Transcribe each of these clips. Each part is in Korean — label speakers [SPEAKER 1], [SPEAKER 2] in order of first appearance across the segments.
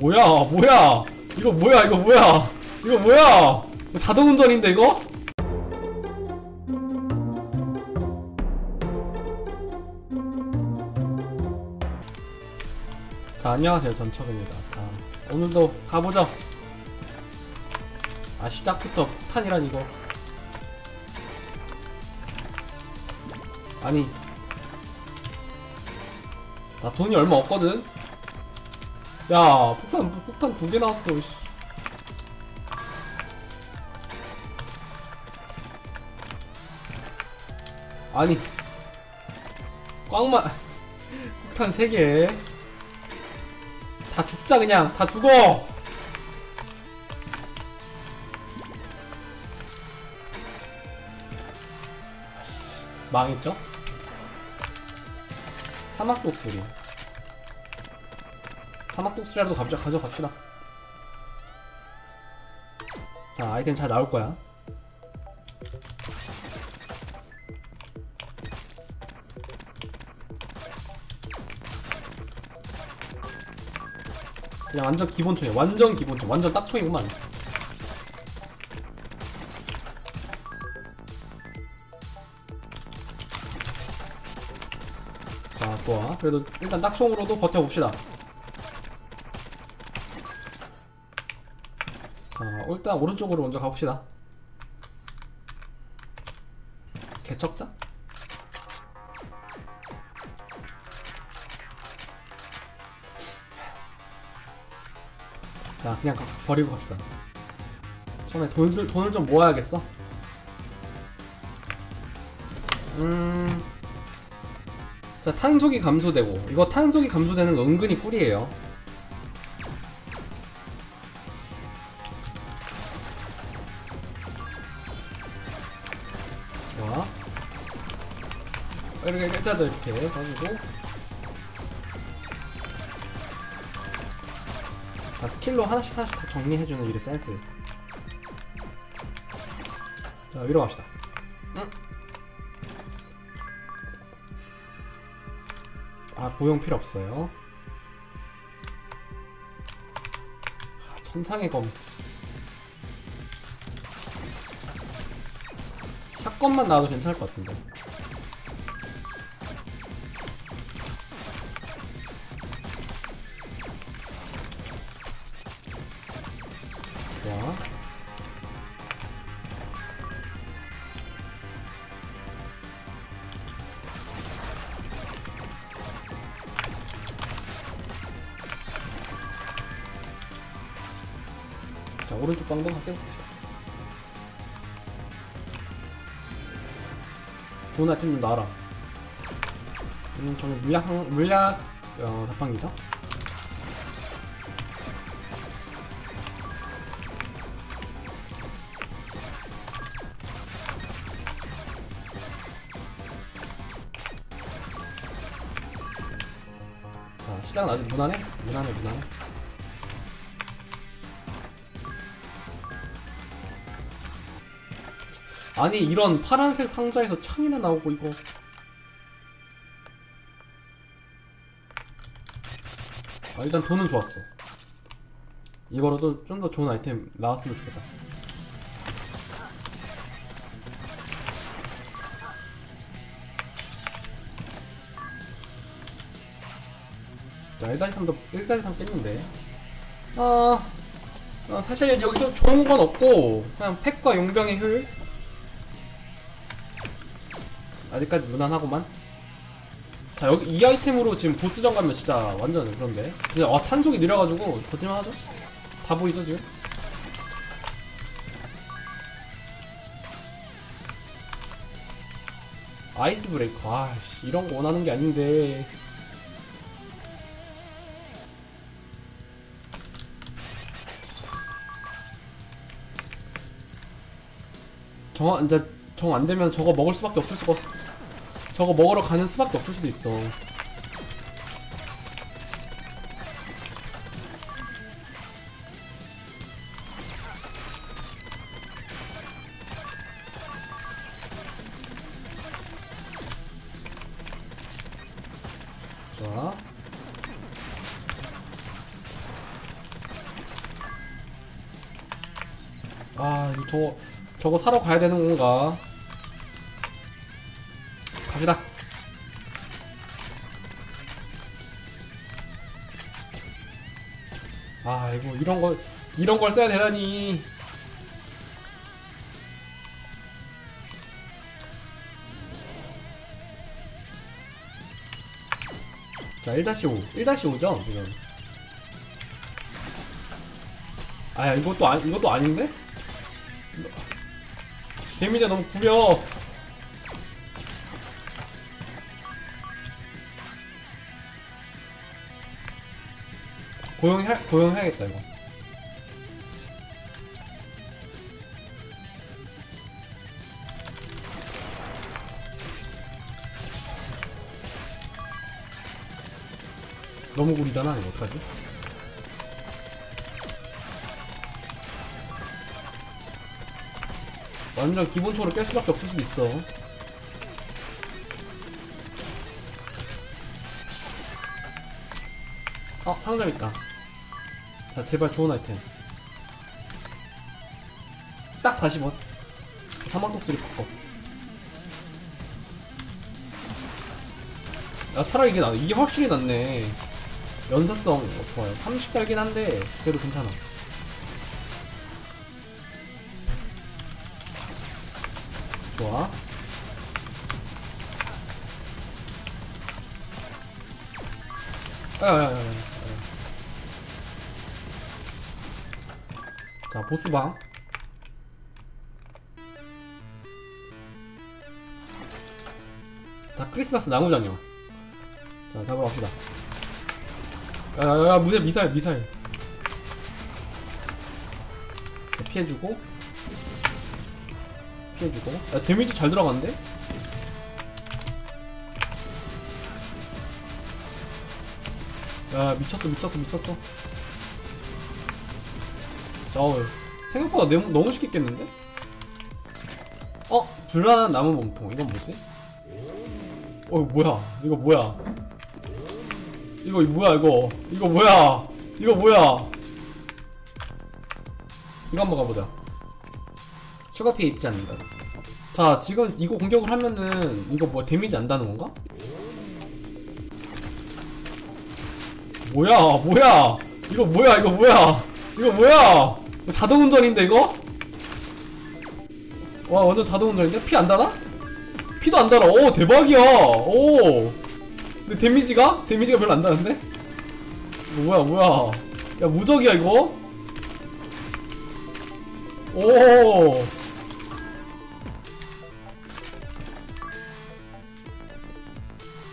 [SPEAKER 1] 뭐야 뭐야? 이거 뭐야 이거 뭐야? 이거 뭐야? 이거 자동 운전인데 이거? 자 안녕하세요. 전척입니다. 자 오늘도 가보죠. 아 시작부터 폭탄이란 이거. 아니. 나 돈이 얼마 없거든 야 폭탄 폭탄 두 개 나왔어 씨. 아니. 꽝만 폭탄 세 개 다 죽자 그냥. 다 죽어! 씨, 망했죠? 사막 독수리 사막 독수리라도 가져, 가져갑시다. 자 아이템 잘 나올 거야. 그냥 완전 기본총이야 완전 기본총 완전 딱총이구만. 자 좋아. 그래도 일단 딱총으로도 버텨봅시다 자 일단 오른쪽으로 먼저 가봅시다. 개척자? 자 그냥 가- 버리고 갑시다. 처음에 좀- 돈을 좀 모아야겠어? 음... 자 탄속이 감소되고. 이거 탄속이 감소되는 거 은근히 꿀이에요 일자도 이렇게 해가지고. 자 스킬로 하나씩 하나씩 다 정리해주는 이 센스. 자 위로 갑시다. 응? 아 고용 필요 없어요. 아, 천상의 검 샷건만 나와도 괜찮을 것 같은데 오른쪽 방도 봅시다 좋은 아이템 좀 나와라. 음 저는 물약 상- 물약 어, 자판기죠? 자 시작은 아직 무난해? 무난해 무난해 아니 이런 파란색 상자에서 창이나 나오고 이거. 아, 일단 돈은 좋았어. 이거라도 좀 더 좋은 아이템 나왔으면 좋겠다. 자 1-3도 1-3 깼는데. 아 어, 사실 여기서 좋은 건 없고 그냥 팩과 용병의 효율 아직까지 무난하고만 자 여기 이 아이템으로 지금 보스전 가면 진짜 완전 그런데 그냥 아 탄속이 느려가지고 버틸만 하죠? 다 보이죠 지금? 아이스 브레이커 아씨 이런 거 원하는 게 아닌데 정 이제 정 안되면 저거 먹을 수밖에 없을 수가 없... 저거 먹으러 가는 수밖에 없을 수도 있어. 아, 저거 사러 가야 되는 건가? 갑시다. 아 이거 이런 거 이런 걸 써야 되다니. 자 1-5 1-5죠 지금. 아 이것도 아, 이것도 아닌데? 데미지가 너무 구려 고용 해, 고용 해야겠다 이거. 너무 구리잖아 이거 어떡하지? 완전 기본적으로 깰 수밖에 없을 수도 있어. 어 상점 있다 자 제발 좋은 아이템. 딱 40원. 사막 독수리 바꿔. 야 차라리 이게 나 이게 확실히 낫네. 연사성 어, 좋아요. 30달긴 한데 그래도 괜찮아. 좋아. 야야야야 자 보스방. 자 크리스마스 나무장요 자 잡으러 갑시다. 야야야 무대 미사일 미사일. 자, 피해주고. 피해주고. 야 데미지 잘 들어간대? 야 미쳤어 미쳤어 미쳤어 자 어, 생각보다 너무, 너무 쉽게 깼는데? 어? 불안한 나무 몸통. 이건 뭐지? 어 뭐야? 이거 뭐야? 이거 뭐야 이거? 이거 뭐야? 이거 뭐야? 이거 한번 가보자. 추가 피해 입지 않는다. 자 지금 이거 공격을 하면은 이거 뭐 데미지 안다는 건가? 뭐야 뭐야? 이거 뭐야 이거 뭐야? 이거 뭐야 자동운전인데 이거? 와 완전 자동운전인데? 피 안 달아? 피도 안 달아 오 대박이야 오 근데 데미지가? 데미지가 별로 안 나는데? 이거 뭐야 뭐야 야 무적이야 이거? 오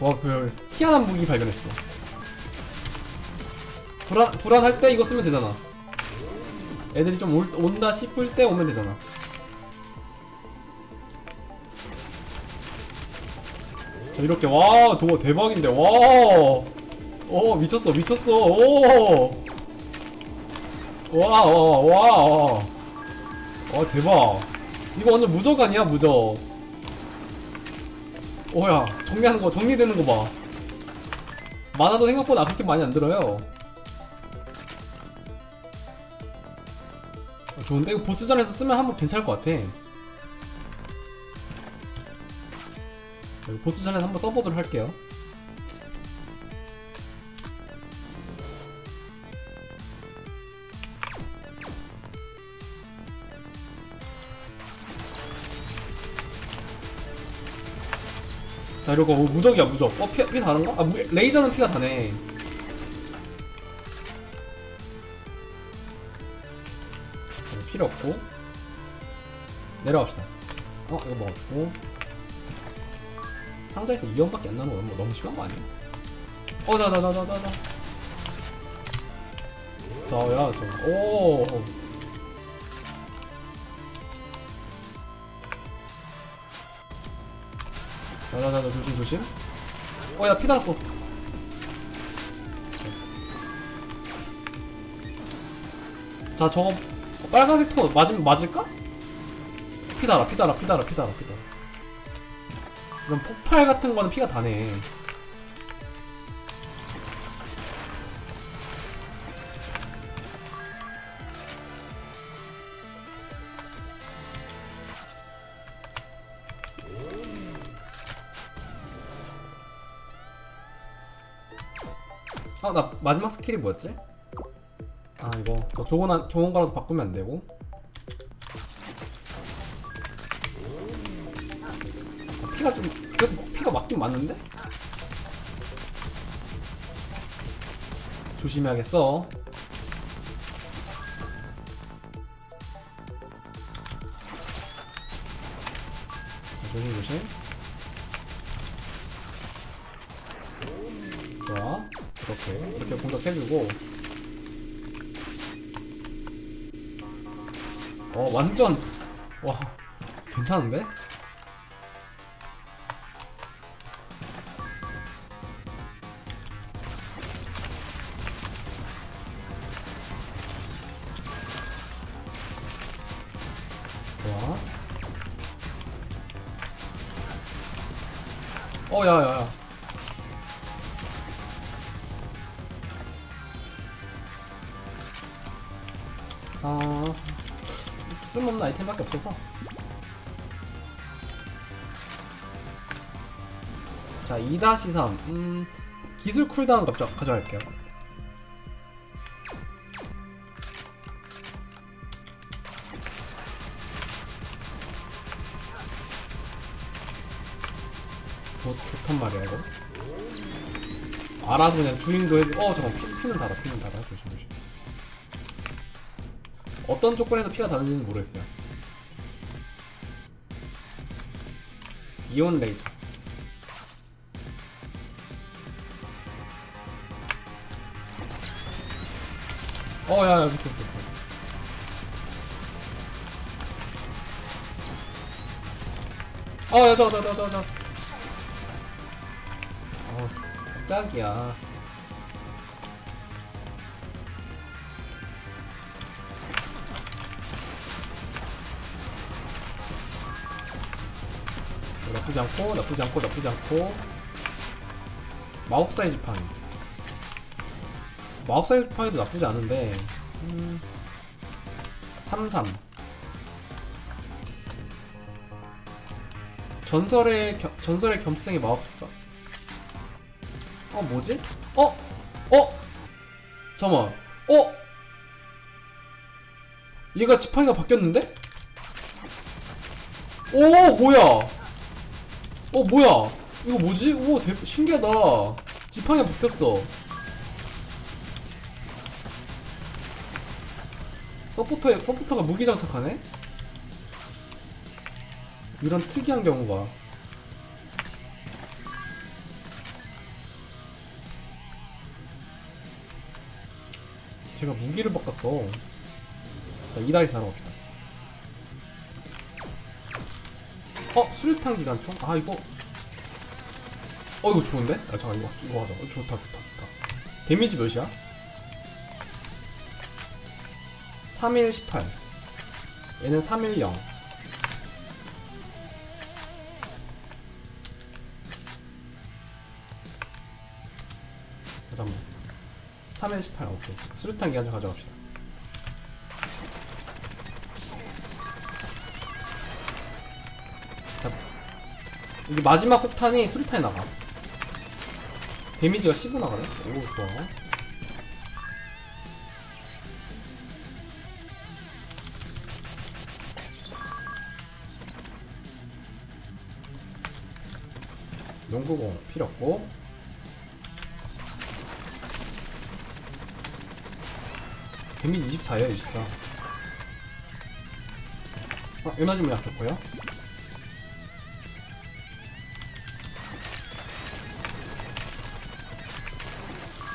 [SPEAKER 1] 와, 그 희한한 무기 발견했어. 불안 불안할 때 이거 쓰면 되잖아. 애들이 좀 올, 온다 싶을 때 오면 되잖아. 자 이렇게 와 도어 대박인데 와. 오 미쳤어 미쳤어 오. 와와와 와. 와 대박. 이거 완전 무적 아니야 무적. 오야 정리하는 거 정리되는 거 봐. 많아도 생각보다 그렇게 많이 안 들어요. 좋은데 이거 보스전에서 쓰면 한번 괜찮을 것 같아. 보스전에서 한번 써보도록 할게요. 자 이러고 어, 무적이야 무적 어 피, 피 다른가? 아 무, 레이저는 피가 다네 필요 없고 내려갑시다. 어 이거 먹어주고. 상자에서 2원밖에 안 나는 거 뭐, 너무 심한 거 아니야? 어나나나나 나나. 자야 저오 자자자 조심 조심. 어야 피 달았어. 자 저거 빨간색 톤 맞으면 맞을까? 피달아 피달아 피달아 피달아 피달아 그럼 폭발 같은 거는 피가 다네 아 나 마지막 스킬이 뭐였지? 아, 이거 저 좋은 한- 좋은 거라서 바꾸면 안 되고. 아, 피가 좀 그래도 피가 맞긴 맞는데? 조심해야겠어. 조심 조심. 좋아. 이렇게 이렇게 공격해주고. 어 완전 와 괜찮은데? 어, 야, 야, 야. 아, 쓸모없는 아이템밖에 없어서. 자, 2-3. 음, 기술 쿨다운 가져, 가져갈게요. 좋, 좋단 말이야 이거 알아서 그냥 주인도 해주 어 잠깐 피, 피는 달아 피는 달아 조심 조심 어떤 조건에서 피가 다른지는 모르겠어요. 이온 레이저. 어 야야 비켜 비켜. 어야 저거 어우 깜짝이야 나쁘지 않고 나쁘지 않고 나쁘지 않고 마법사의 지팡이 마법사의 지팡이도 나쁘지 않은데 음, 33 전설의 겸, 전설의 겸생의 마법사 어 뭐지? 어? 어? 잠깐만 어? 얘가 지팡이가 바뀌었는데? 오 뭐야 어 뭐야? 이거 뭐지? 오 대, 신기하다. 지팡이가 바뀌었어. 서포터, 서포터가 무기 장착하네? 이런 특이한 경우가. 제가 무기를 바꿨어. 자 2다이 사러 갑시다 어 수류탄 기관총? 아 이거. 어 이거 좋은데? 아 잠깐 이거 이거 하자. 어, 좋다 좋다 좋다. 데미지 몇이야? 3일 18 얘는 3일 0 잠깐만. 3일 18 오케이. 수류탄 기관총 가져갑시다 이게 마지막 폭탄이 수류탄이 나가. 데미지가 15 나가네? 오, 좋아. 농구공 필요 없고. 데미지 24에요, 24. 아, 에너지 물약 좋고요.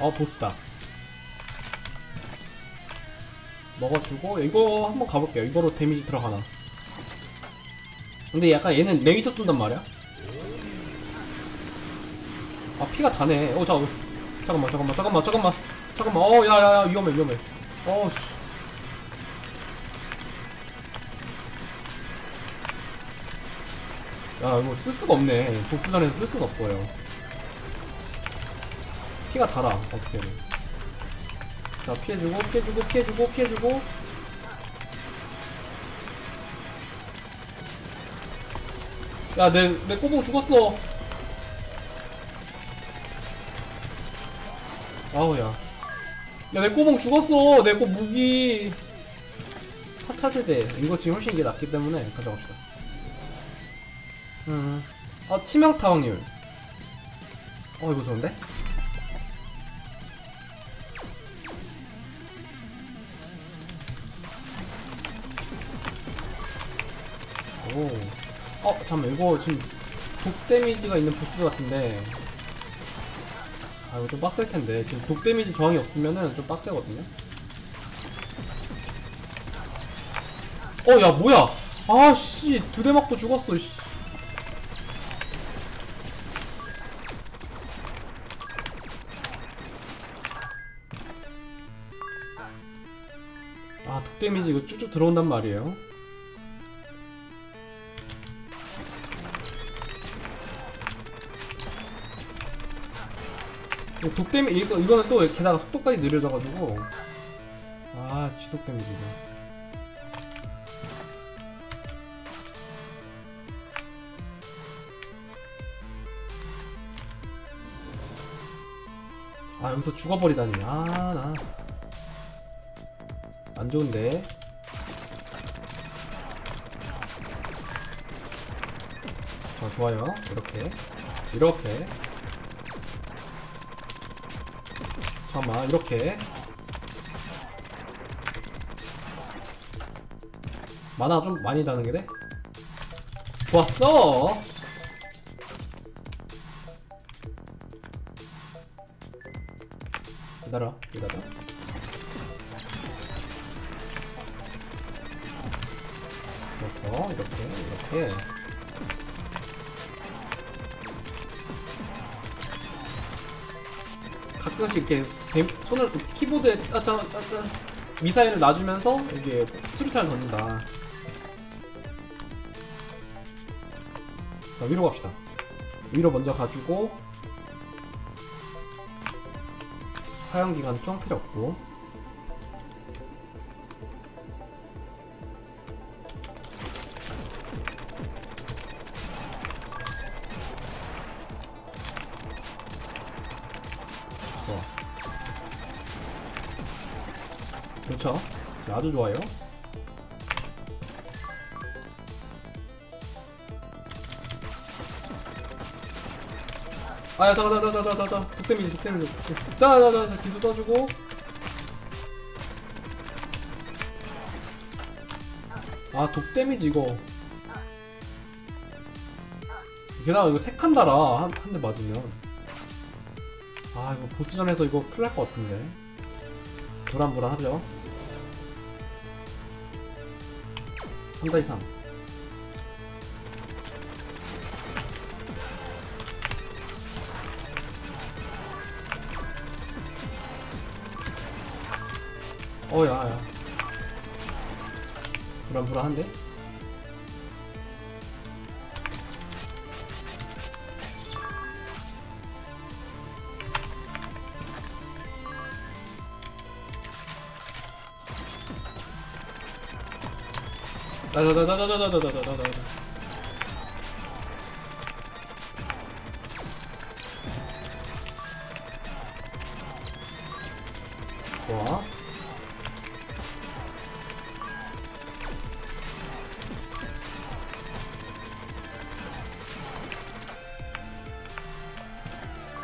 [SPEAKER 1] 어 보스다. 먹어주고 이거 한번 가볼게요. 이거로 데미지 들어가나. 근데 약간 얘는 레이저 쏜단 말이야? 아 피가 다네. 어 잠깐 잠깐만 잠깐만 잠깐만 잠깐만. 잠깐만. 어 야야야 위험해 위험해. 어씨. 야 이거 쓸 수가 없네. 복수전에서 쓸 수가 없어요 피가 달아 어떻게 해야 자 피해주고 피해주고 피해주고 피해주고. 야내 내 꼬봉 죽었어. 아우야. 야내 꼬봉 죽었어. 내 꼬 무기. 차차 세대. 이거 지금 훨씬 이게 낫기 때문에 가져갑시다. 음. 어 치명타 확률. 어 이거 좋은데? 오. 어, 잠깐만, 이거 지금 독 데미지가 있는 보스 같은데. 아, 이거 좀 빡셀 텐데. 지금 독 데미지 저항이 없으면은 좀 빡세거든요. 어, 야, 뭐야! 아, 씨, 두 대 맞고 죽었어, 씨. 아, 독 데미지 이거 쭉쭉 들어온단 말이에요. 이거 독 데미 이거 이거는 또 게다가 속도까지 느려져가지고. 아 지속 데미지 이거. 아 여기서 죽어버리다니. 아 나. 안 좋은데. 자 좋아요. 이렇게. 이렇게 잠깐만 이렇게. 만화 좀 많이 다는 게 돼? 좋았어! 기다려 기다려. 좋았어 이렇게 이렇게 가끔씩 이렇게 대- 손을 키보드에 아, 자, 아, 자, 미사일을 놔주면서 이게 수류탄을 던진다. 자, 위로 갑시다. 위로 먼저 가지고 화염기관총 필요 없고 그렇죠. 자, 아주 좋아요. 아야 잠깐 독데미지 독데미지 자자자 기술 써주고. 아 독데미지 이거. 게다가 이거 색한 달아 한한대 맞으면. 아 이거 보스전에서 이거 큰일 날 것 같은데. 불안불안하죠 3다 이상 어야야 불안불안한데? 나나나나나나나나나나 좋아.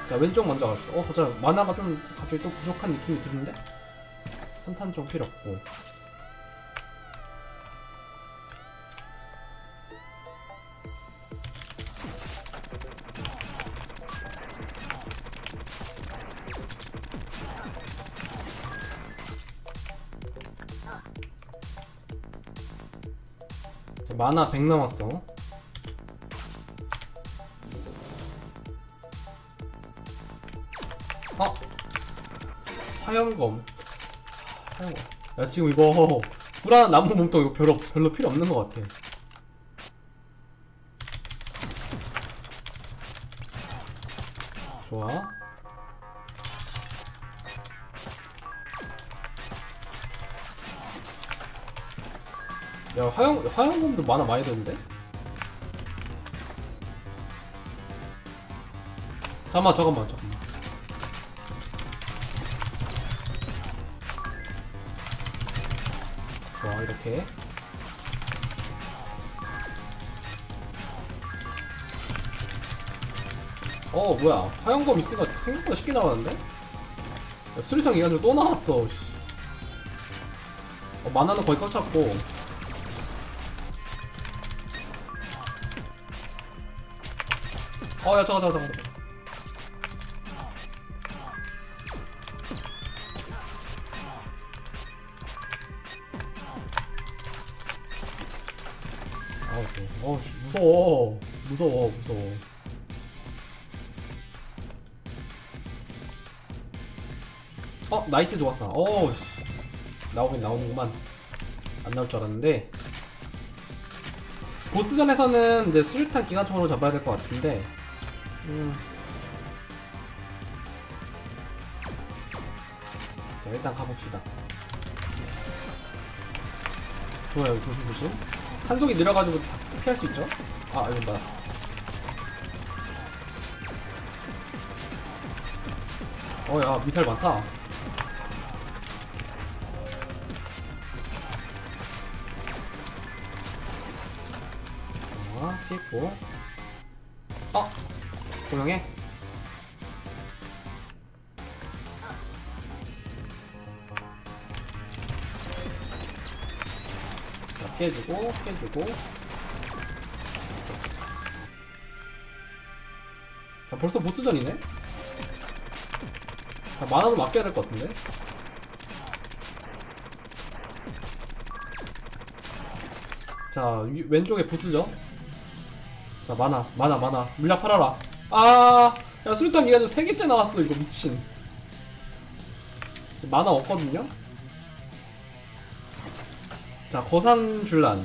[SPEAKER 1] 자 왼쪽 먼저 갑시다 어 갑자기 만화가 좀 갑자기 또 부족한 느낌이 드는데? 산탄 좀 필요 없고 만화 100 남았어. 어? 화염검. 화염검. 야 지금 이거 불안한 나무 몸통 이거 별로 별로 필요 없는 것 같아 야 화영 화영검도 만화 많이 드는데? 잠깐만 잠깐만 잠깐만. 좋아 이렇게. 어 뭐야 화영검 있으니까 생각보다 쉽게 나왔는데? 야, 수류탄 기관들 또 나왔어. 씨. 어, 만화는 거의 꽉 찼고. 어야 잠깐 잠깐 잠깐 아우 저, 어우 씨, 무서워. 무서워 무서워. 어 나이트 좋았어. 어우 씨. 나오긴 나오는구만. 안 나올 줄 알았는데. 보스전에서는 이제 수류탄 기관총으로 잡아야 될 것 같은데 음. 자 일단 가봅시다. 좋아요 조심조심. 탄속이 느려가지고 다 피할 수 있죠? 아 이건 맞았어. 어야 미사일 많다. 좋아 피했고. 어 고명해 자 피해주고 피해주고. 좋았어. 자 벌써 보스전이네? 자 만화도 맡겨야 될 것 같은데? 자 위- 왼쪽에 보스죠 자 만화 만화 만화. 물약 팔아라 아야 수류탄 기간도 3개째 나왔어 이거 미친. 지금 만화 없거든요? 자 거산 줄란.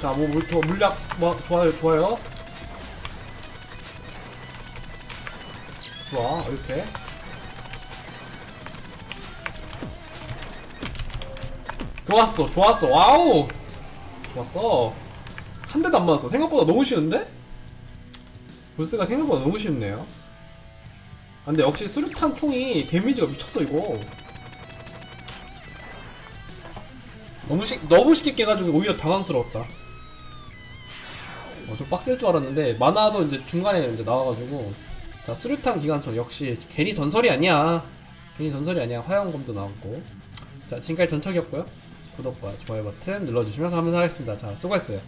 [SPEAKER 1] 자, 뭐, 물, 저 물약, 뭐, 좋아요, 좋아요. 좋아, 이렇게. 좋았어, 좋았어, 와우! 좋았어. 한 대도 안 맞았어. 생각보다 너무 쉬운데? 보스가 생각보다 너무 쉽네요. 아, 근데 역시 수류탄 총이 데미지가 미쳤어, 이거. 너무 쉽, 너무 쉽게 깨가지고 오히려 당황스러웠다. 어, 좀 빡셀 줄 알았는데 만화도 이제 중간에 이제 나와가지고 자 수류탄 기관총 역시 괜히 전설이 아니야. 괜히 전설이 아니야. 화영검도 나왔고. 자 지금까지 전척이었고요. 구독과 좋아요 버튼 눌러주시면 감사하겠습니다. 자 수고했어요